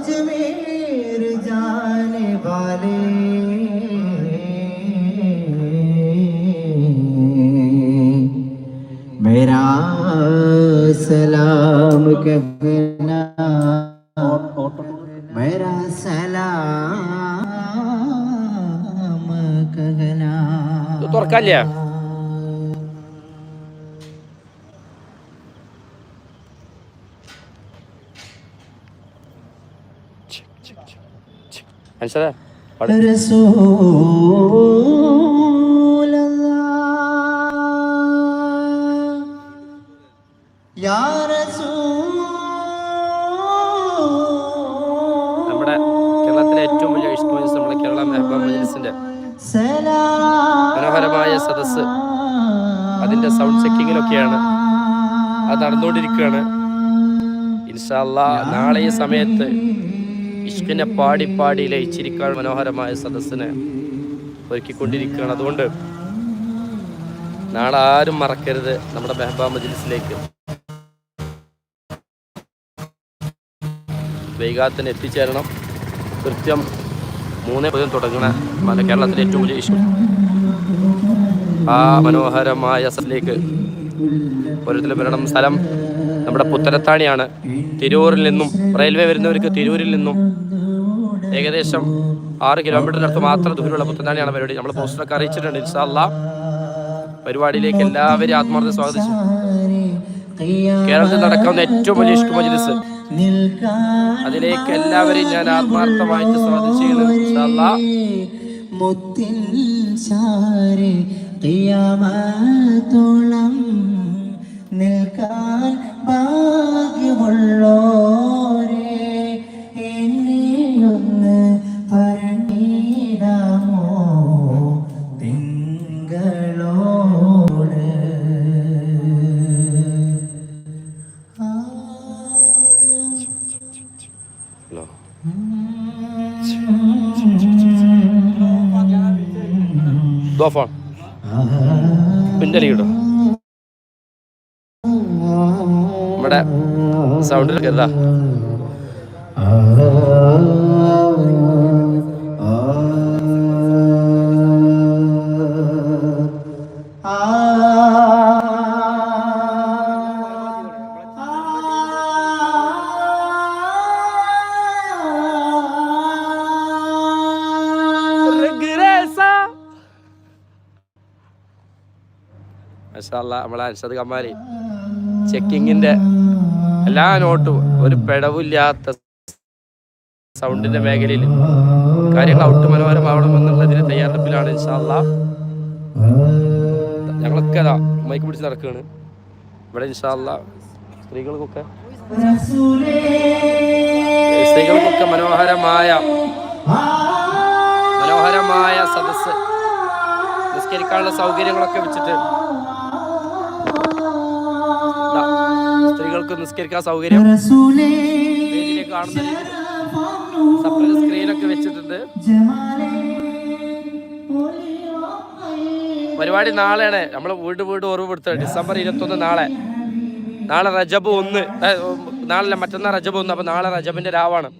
अजमेर जाने वाले। मेरा सलाम कहना मेरा सलाम कहना। तो तोर മനുഷ്യരെ നമ്മുടെ കേരളത്തിലെ ഏറ്റവും വലിയ ഇഷ്ട് മജീസ് നമ്മുടെ കേരള മെഹബ മജീസിന്റെ മനോഹരമായ സദസ് അതിന്റെ സൗണ്ട് ചെക്കിങ്ങിലൊക്കെയാണ് അത് നടന്നുകൊണ്ടിരിക്കുകയാണ്. ഇൻഷാല്ല നാളെ ഈ സമയത്ത് ഇഷ്കിനെ പാടി പാടി ലയിച്ചിരിക്കാൻ മനോഹരമായ സദസ്സിനെ ഒരുക്കിക്കൊണ്ടിരിക്കുകയാണ്. അതുകൊണ്ട് നാളെ ആരും മറക്കരുത് നമ്മുടെ മെഹബ മജ്ലിസിലേക്ക്. വൈകാത്തിന് എത്തിച്ചേരണം. കൃത്യം മൂന്ന് തുടങ്ങണ മല കേരളത്തിലെ ഏറ്റവും വലിയ ഇഷ്ടം ആ മനോഹരമായ സ്ഥലത്തേക്ക് ഓരോരുത്തരും വരണം സ്ഥലം നമ്മുടെ പുത്തരത്താണിയാണ് തിരൂരിൽ നിന്നും റെയിൽവേ വരുന്നവർക്ക് തിരൂരിൽ നിന്നും ഏകദേശം ആറ് കിലോമീറ്ററിനടുത്ത് മാത്രം ദൂരമുള്ള പുത്തനാണിയാണ് പരിപാടി. നമ്മൾ പോസ്റ്ററൊക്കെ അറിയിച്ചിട്ടുണ്ട് ഇൻഷാല്ല പരിപാടിയിലേക്ക് എല്ലാവരെയും ആത്മാർത്ഥ സ്വാഗതിച്ചു. കേരളത്തിൽ നടക്കുന്ന ഏറ്റവും വലിയ ഇഷ്ടമജിലിസ് മജ്ലിസ്. അതിലേക്ക് എല്ലാവരെയും ഞാൻ ആത്മാർത്ഥമായിട്ട് സ്വാഗതിച്ചു ഇൻഷാല്ലാ നിൽക്കാൻ ഭാഗ്യമുള്ളോരെ എന്നെയൊന്ന് പറഞ്ഞിടാമോ തിങ്കളോട് ആ. ഹലോ. സൗണ്ടിലൊക്കെ എന്താ മഷാല്ല നമ്മളെ അൻഷദ് കമാരി ചെക്കിങ്ങിന്റെ എല്ലാ നോട്ടും ഒരു പിഴവില്ലാത്ത സൗണ്ടിന്റെ മേഖലയിൽ കാര്യങ്ങൾ ഔട്ട് മനോഹരമാവണമെന്നുള്ളതിന് തയ്യാറെടുപ്പിലാണ് ഇൻഷാല്ല ഞങ്ങളൊക്കെ അതാ മൈക്ക് പിടിച്ച് നടക്കുകയാണ് ഇവിടെ ഇൻഷാല്ല സ്ത്രീകൾക്കൊക്കെ സ്ത്രീകൾക്കൊക്കെ മനോഹരമായ മനോഹരമായ സദസ്സ് നിസ്കരിക്കാനുള്ള സൗകര്യങ്ങളൊക്കെ വെച്ചിട്ട് സ്ത്രീകൾക്ക് നിസ്കരിക്കാൻ സൗകര്യം? കാണുന്ന സ്ക്രീനൊക്കെ വെച്ചിട്ടുണ്ട്. പരിപാടി നാളെയാണ്. നമ്മൾ വീട് വീട് ഓർമ്മപ്പെടുത്തുക ഡിസംബർ ഇരുപത്തൊന്ന് നാളെ. നാളെ റജബ് ഒന്ന്. നാളല്ല നാളെ മറ്റന്നാൾ റജബ് ഒന്ന്. അപ്പോൾ നാളെ റജബിന്റെ രാവാണ്.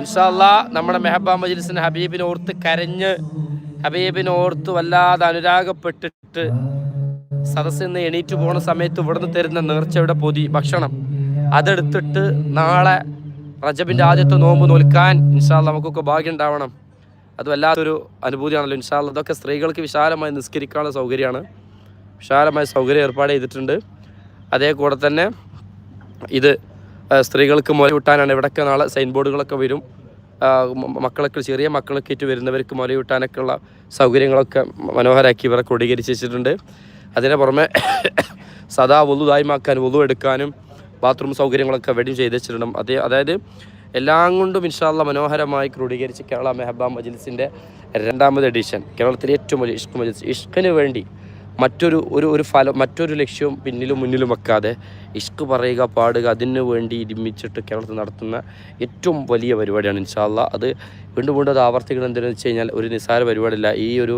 ഇൻഷാല്ല നമ്മുടെ മെഹബ മജിലിസിന് ഹബീബിനെ ഓർത്ത് കരഞ്ഞ് ഹബീബിനെ ഓർത്ത് വല്ലാതെ അനുരാഗപ്പെട്ടിട്ട് സദസ്സിൽ നിന്ന് എണീറ്റ് പോകുന്ന സമയത്ത് ഇവിടുന്ന് തരുന്ന നേർച്ചയുടെ പൊതി ഭക്ഷണം. അതെടുത്തിട്ട് നാളെ റജബിന്റെ ആദ്യത്തെ നോമ്പ് നോൽക്കാൻ ഇൻഷാല്ല നമുക്കൊക്കെ ഭാഗ്യം ഉണ്ടാവണം. അത് വല്ലാത്തൊരു അനുഭൂതിയാണല്ലോ ഇൻഷാല്ല അതൊക്കെ സ്ത്രീകൾക്ക് വിശാലമായി നിസ്കരിക്കാനുള്ള സൗകര്യമാണ്. വിശാലമായ സൗകര്യം ഏർപ്പാട് ചെയ്തിട്ടുണ്ട്. അതേ കൂടെ തന്നെ ഇത് സ്ത്രീകൾക്ക് മുല വിട്ടാനാണ് ഇവിടെയൊക്കെ നാളെ സൈൻ ബോർഡുകളൊക്കെ വരും. മക്കളൊക്കെ ചെറിയ മക്കളൊക്കെ ആയിട്ട് വരുന്നവർക്ക് മുല വിട്ടാനൊക്കെയുള്ള സൗകര്യങ്ങളൊക്കെ മനോഹരാക്കി ഇവരെ ക്രോഡീകരിച്ച് വെച്ചിട്ടുണ്ട്. അതിന് പുറമെ സദാ വലു ദായ്മാക്കാൻ വലു എടുക്കാനും ബാത്റൂം സൗകര്യങ്ങളൊക്കെ വെഡിങ് ചെയ്ത് വെച്ചിട്ടുണ്ട് അത് അതായത് എല്ലാം കൊണ്ടും ഇൻഷാല്ല മനോഹരമായി ക്രോഡീകരിച്ച് കേരള മെഹബ മജ്ലിസിന്റെ രണ്ടാമത് എഡിഷൻ കേരളത്തിലെ ഏറ്റവും വലിയ ഇഷ്ക് മജ്ലിസ്. ഇഷ്കിന് വേണ്ടി മറ്റൊരു ഒരു ഒരു ഫലം മറ്റൊരു ലക്ഷ്യവും പിന്നിലും മുന്നിലും വെക്കാതെ ഇഷ്ക് പറയുക പാടുക അതിനു വേണ്ടി ഇരുമിച്ചിട്ട് കേരളത്തിൽ നടത്തുന്ന ഏറ്റവും വലിയ പരിപാടിയാണ് ഇൻഷാല്ല അത് വീണ്ടും വീണ്ടും അത് ആവർത്തിക്കണം എന്തെന്ന് വെച്ച് കഴിഞ്ഞാൽ ഒരു നിസ്സാര പരിപാടിയല്ല. ഈ ഒരു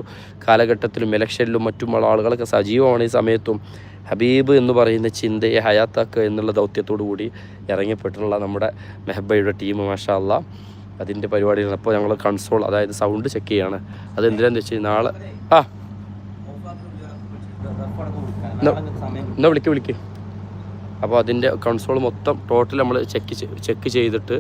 കാലഘട്ടത്തിലും ഇലക്ഷനിലും മറ്റുമുള്ള ആളുകളൊക്കെ സജീവമാണ് ഈ സമയത്തും. ഹബീബ് എന്ന് പറയുന്ന ചിന്തയെ ഹയാത്താക്കുക എന്നുള്ള ദൗത്യത്തോടു കൂടി ഇറങ്ങിപ്പെട്ടിട്ടുള്ള നമ്മുടെ മെഹബയുടെ ടീം മാഷാല്ല അതിന്റെ പരിപാടികൾ അപ്പോൾ ഞങ്ങൾ കൺസോൾ അതായത് സൗണ്ട് ചെക്ക് ചെയ്യാണ്. അത് എന്തിനാന്ന് വെച്ച് കഴിഞ്ഞാൽ നാളെ ആ എന്നാ വിളിക്ക് വിളിക്ക്. അപ്പോൾ അതിന്റെ കൺസോൾ മൊത്തം ടോട്ടൽ നമ്മൾ ചെക്ക് ചെക്ക് ചെയ്തിട്ട്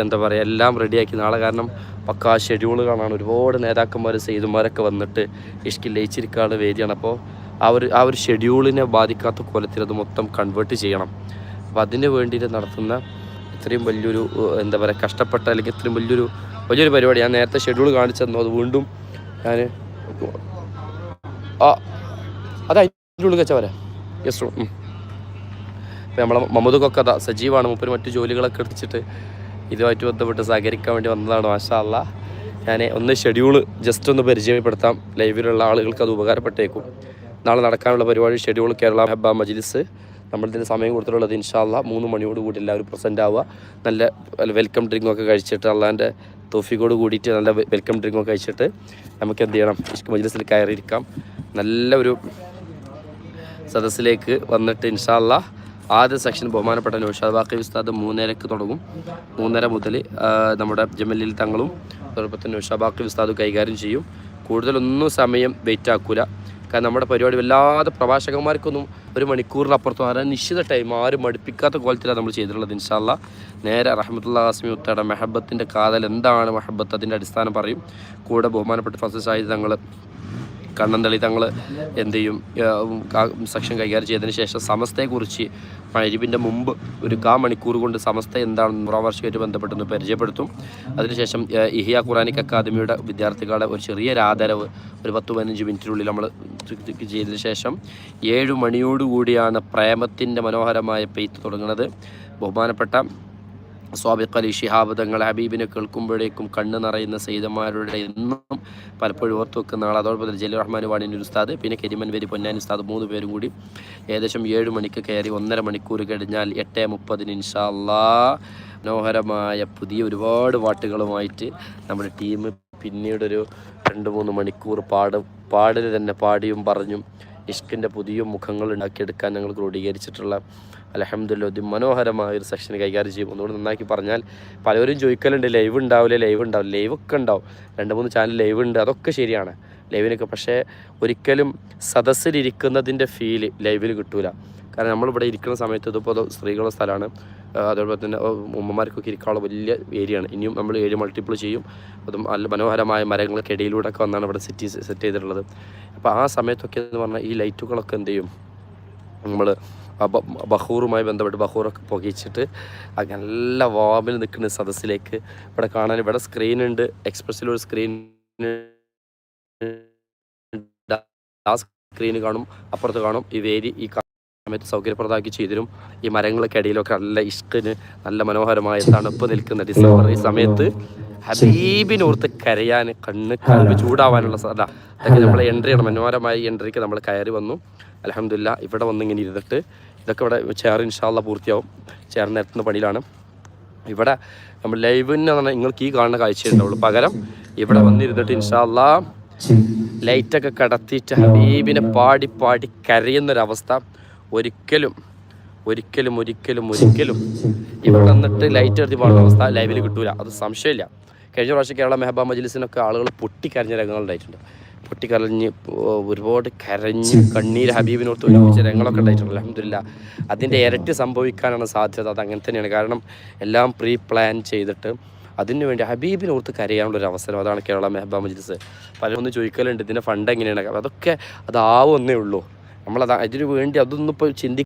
എന്താ പറയുക എല്ലാം റെഡിയാക്കി നാളെ കാരണം പക്കാ ഷെഡ്യൂൾ കാണാൻ ഒരുപാട് നേതാക്കന്മാർ സെയ്തുമാരൊക്കെ വന്നിട്ട് ഇഷ്കിൽ ലയിച്ചിരിക്കാനുള്ള വേദിയാണ്. അപ്പോൾ ആ ഒരു ആ ഒരു ഷെഡ്യൂളിനെ ബാധിക്കാത്ത കോലത്തിൽ അത് മൊത്തം കൺവേർട്ട് ചെയ്യണം. അപ്പോൾ അതിന് വേണ്ടിയിട്ട് നടത്തുന്ന ഇത്രയും വലിയൊരു എന്താ പറയുക കഷ്ടപ്പെട്ട അല്ലെങ്കിൽ ഇത്രയും വലിയൊരു വലിയൊരു പരിപാടി. ഞാൻ നേരത്തെ ഷെഡ്യൂൾ കാണിച്ചു തന്നു. അത് വീണ്ടും ഞാൻ ആ അത് അതിന്റെ ഉള്ളിൽ വെച്ചാൽ വരാം യെസ് അപ്പോൾ നമ്മളെ മമ്മദ് കൊക്കത സജീവാണ്. മൂപ്പര് മറ്റു ജോലികളൊക്കെ എടുത്തിട്ട് ഇതുമായിട്ട് ബന്ധപ്പെട്ട് സഹകരിക്കാൻ വേണ്ടി വന്നതാണ് മാഷാല്ല ഞാൻ ഒന്ന് ഷെഡ്യൂൾ ജസ്റ്റ് ഒന്ന് പരിചയപ്പെടുത്താം. ലൈവിലുള്ള ആളുകൾക്ക് അത് ഉപകാരപ്പെട്ടേക്കും. നാളെ നടക്കാനുള്ള പരിപാടി ഷെഡ്യൂൾ കേരള ഹബ്ബ മജ്ലിസ്. നമ്മളിതിന് സമയം കൊടുത്തിട്ടുള്ളത് ഇൻഷാല്ല മൂന്ന് മണിയോട് കൂടി എല്ലാവരും പ്രസന്റ് ആവുക. നല്ല വെൽക്കം ഡ്രിങ്ക് ഒക്കെ കഴിച്ചിട്ട് അള്ളാന്റെ തോഫിക്കോട് കൂടിയിട്ട് നല്ല വെൽക്കം ഡ്രിങ്ക് ഒക്കെ കഴിച്ചിട്ട് നമുക്ക് എന്ത് ചെയ്യണം? മജ്ലിസിൽ കയറിയിരിക്കാം. നല്ല ഒരു സദസ്സിലേക്ക് വന്നിട്ട് ഇൻഷാല്ല ആദ്യ സെക്ഷൻ ബഹുമാനപ്പെട്ട നൗഷാദ് ബാക്കി ഉസ്താദ് മൂന്നരക്ക് തുടങ്ങും. മൂന്നര മുതൽ നമ്മുടെ ജമലിൽ തങ്ങളും അതോടൊപ്പം തന്നെ നൗഷാദ് ബാക്കി ഉസ്താദ് കൈകാര്യം ചെയ്യും. കൂടുതലൊന്നും സമയം വെയിറ്റ് ആക്കൂല. കാരണം നമ്മുടെ പരിപാടി വല്ലാതെ പ്രഭാഷകന്മാർക്കൊന്നും ഒരു മണിക്കൂറിനപ്പുറത്തും ആരാ നിശ്ചിത ടൈം ആരും മടുപ്പിക്കാത്ത കോലത്തിലാണ് നമ്മൾ ചെയ്തിട്ടുള്ളത് ഇൻഷാല്ല നേരെ റഹ്മത്തുള്ള ഹാസ്മി ഉത്തയുടെ മെഹബത്തിന്റെ കാതൽ എന്താണ് മെഹബത്ത്? അതിന്റെ അടിസ്ഥാനം പറയും. കൂടെ ബഹുമാനപ്പെട്ട ഫസ്റ്റ് സാഹിത്യ തങ്ങൾ കണ്ണന്തളി തങ്ങൾ എന്ത് ചെയ്യും? സെക്ഷൻ കൈകാര്യം ചെയ്തതിന് ശേഷം സമസ്തയെക്കുറിച്ച് മഴരിപ്പിന്റെ മുമ്പ് ഒരു കാ മണിക്കൂർ കൊണ്ട് സമസ്ത എന്താണെന്ന് നൂറാം വർഷമായിട്ട് ബന്ധപ്പെട്ടൊന്ന് പരിചയപ്പെടുത്തും. അതിനുശേഷം ഇഹിയ ഖുറാനിക് അക്കാദമിയുടെ വിദ്യാർത്ഥികളുടെ ഒരു ചെറിയൊരു ആദരവ് ഒരു പത്ത് പതിനഞ്ച് മിനിറ്റിനുള്ളിൽ നമ്മൾ ചെയ്തതിന് ശേഷം ഏഴ് മണിയോടുകൂടിയാണ് പ്രേമത്തിന്റെ മനോഹരമായ പെയ്ത്ത് തുടങ്ങുന്നത്. ബഹുമാനപ്പെട്ട സ്വാബിഖ് അലി ഷിഹാബ് തങ്ങൾ ഹബീബിനെ കേൾക്കുമ്പോഴേക്കും കണ്ണ് നിറയുന്ന സെയ്തന്മാരുടെ എന്നും പലപ്പോഴും ഓർത്ത് വെക്കുന്ന ആൾ അതോടൊപ്പം തന്നെ ജലീൽ റഹ്മാൻ വാണിന്റെ ഉസ്താദ് പിന്നെ കരിമൻ വരി പൊന്നാനി ഉസ്താദ് മൂന്ന് പേരും കൂടി ഏകദേശം ഏഴ് മണിക്ക് കയറി ഒന്നര മണിക്കൂർ കഴിഞ്ഞാൽ എട്ട് മുപ്പതിന് ഇൻഷാ അല്ലാ മനോഹരമായ പുതിയ ഒരുപാട് പാട്ടുകളുമായിട്ട് നമ്മുടെ ടീം പിന്നീടൊരു രണ്ട് മൂന്ന് മണിക്കൂർ പാടും പാടൽ തന്നെ പാടിയും പറഞ്ഞും ഇഷ്കിന്റെ പുതിയ മുഖങ്ങൾ ഉണ്ടാക്കിയെടുക്കാൻ ഞങ്ങൾ ക്രോഡീകരിച്ചിട്ടുള്ള അലഹമ്മദില്ല മനോഹരമായ ഒരു സെക്ഷൻ കൈകാര്യം ചെയ്യും. ഒന്നുകൂടി നന്നാക്കി പറഞ്ഞാൽ പലവരും ചോദിക്കലുണ്ട് ലൈവ് ഉണ്ടാവില്ല? ലൈവ് ഉണ്ടാവില്ല? ലൈവൊക്കെ ഉണ്ടാവും. രണ്ട് മൂന്ന് ചാനൽ ലൈവ് ഉണ്ട് അതൊക്കെ ശരിയാണ്. ലൈവിനൊക്കെ പക്ഷേ ഒരിക്കലും സദസ്സിലിരിക്കുന്നതിന്റെ ഫീൽ ലൈവിൽ കിട്ടൂല. കാരണം നമ്മളിവിടെ ഇരിക്കുന്ന സമയത്ത് ഇതിപ്പോൾ സ്ത്രീകളുടെ സ്ഥലമാണ്. അതേപോലെ തന്നെ ഉമ്മമാർക്കൊക്കെ ഇരിക്കാനുള്ള വലിയ ഏരിയയാണ്. ഇനിയും നമ്മൾ ഏരിയ മൾട്ടിപ്പിൾ ചെയ്യും. അതും നല്ല മനോഹരമായ മരങ്ങളൊക്കെ ഇടയിലൂടെ ഒക്കെ വന്നാണ് ഇവിടെ സെറ്റ് സെറ്റ് ചെയ്തിട്ടുള്ളത്. അപ്പോൾ ആ സമയത്തൊക്കെ എന്ന് പറഞ്ഞാൽ ഈ ലൈറ്റുകളൊക്കെ എന്ത് ചെയ്യും? നമ്മൾ ബഹൂറുമായി ബന്ധപ്പെട്ട് ബഹൂറൊക്കെ പുകയിച്ചിട്ട് നല്ല വാമിൽ നിൽക്കുന്ന സദസ്സിലേക്ക് ഇവിടെ കാണാൻ ഇവിടെ സ്ക്രീൻ ഉണ്ട് എക്സ്പ്രസ്സിലൊരു സ്ക്രീൻ ആ സ്ക്രീൻ കാണും അപ്പുറത്ത് കാണും ഈ വേരി ഈ സമയത്ത് സൗകര്യപ്രദമാക്കി ചെയ്തിരും. ഈ മരങ്ങളൊക്കെ ഇടയിലൊക്കെ നല്ല ഇഷ്കിന് നല്ല മനോഹരമായ തണുപ്പ് നിൽക്കുന്ന ഡിസംബർ ഈ സമയത്ത് ഹബീബിനോർത്ത് കരയാൻ കണ്ണ് കൽവ് ചൂടാവാനുള്ള സാധ്യത അതൊക്കെ നമ്മൾ എൻട്രി ചെയ്യണം. മനോഹരമായ എൻട്രിക്ക് നമ്മൾ കയറി വന്നു. അലഹമില്ല ഇവിടെ വന്ന് ഇങ്ങനെ ഇരുന്നിട്ട് ഇതൊക്കെ ഇവിടെ ചെയർ ഇൻഷാല്ല പൂർത്തിയാവും. ചെയർ നിരത്തുന്ന പണിയിലാണ്. ഇവിടെ നമ്മൾ ലൈവിന് പറഞ്ഞാൽ നിങ്ങൾക്ക് ഈ കാണുന്ന കാഴ്ചയുണ്ടാവുള്ളൂ പകരം ഇവിടെ വന്നിരുന്നിട്ട് ഇൻഷാല്ല ലൈറ്റൊക്കെ കടത്തിയിട്ട് ഹബീബിനെ പാടി പാടി കരയുന്നൊരവസ്ഥ. ഒരിക്കലും ഒരിക്കലും ഒരിക്കലും ഒരിക്കലും ഇവിടെ വന്നിട്ട് ലൈറ്റ് എഴുതി പാടുന്ന അവസ്ഥ ലൈവിൽ കിട്ടൂല. അത് സംശയമില്ല. കഴിഞ്ഞ പ്രാവശ്യം കേരള മെഹബാ മജ്ലിസിനൊക്കെ ആളുകൾ പൊട്ടിക്കരഞ്ഞ രംഗങ്ങളുണ്ടായിട്ടുണ്ട് പൊട്ടിക്കരഞ്ഞ് ഒരുപാട് കരഞ്ഞ് കണ്ണീർ ഹബീബിനോട് ഒരുമിച്ച രംഗങ്ങളൊക്കെ ഉണ്ടായിട്ടുണ്ട് അലഹമില്ല അതിന്റെ ഇരട്ടി സംഭവിക്കാനാണ് സാധ്യത. അത് അങ്ങനെ തന്നെയാണ്. കാരണം എല്ലാം പ്രീ പ്ലാൻ ചെയ്തിട്ട് അതിനു വേണ്ടി ഹബീബിനോർത്ത് കരയാനുള്ള ഒരു അവസരം. അതാണ് കേരള മെഹബാ മജ്ലിസ്. പലരൊന്നും ചോദിക്കലുണ്ട് ഇതിന്റെ ഫണ്ട് എങ്ങനെയാണ്? അതൊക്കെ അതാവുന്നേ ഉള്ളൂ. നമ്മളത് അതിനു വേണ്ടി അതൊന്നും ഇപ്പോൾ ചിന്തി